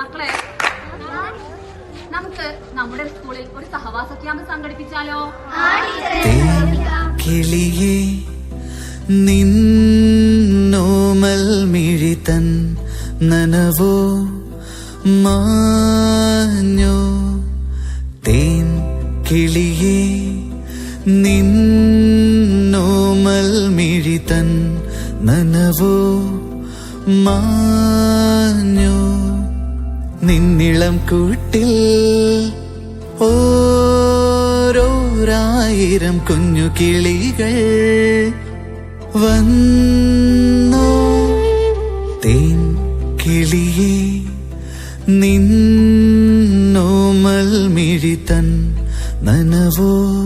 മക്കളെ നമുക്ക് നമ്മുടെ സ്കൂളിൽ ഒരു സഹവാസ ക്യാമ്പ് സംഘടിപ്പിച്ചാലോ? കിളിയെ നിന്നോമൽ മിഴിതൻ നനവോ മാഞ്ഞോ? തേൻ കിളിയെ നിന്നോമൽ മിഴിതൻ നനവോ മാഞ്ഞോ? നിന്നിളം കൂട്ടിൽ ഓരോരായിരം കുഞ്ഞു കിളികൾ വന്നോ. തേൻ കിളിയേ നിന്നോമൽ മിഴിതൻ നനവോ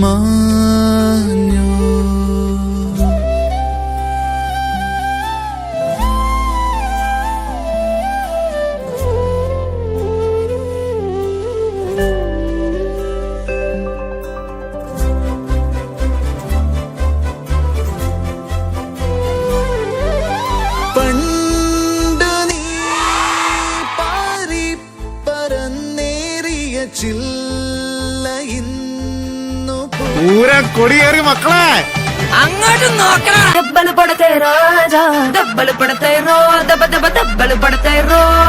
മാഞ്ഞോ. പൂരം കൊടിയേറി മക്കളെ. അങ്ങോട്ട് നോക്കണം. ദബ്ബൽ പടത്തെ രാജാ. ദബ്ബൽ പടത്തെ റോ ദബ ദബ ദബ്ബൽ പടത്തെ റോ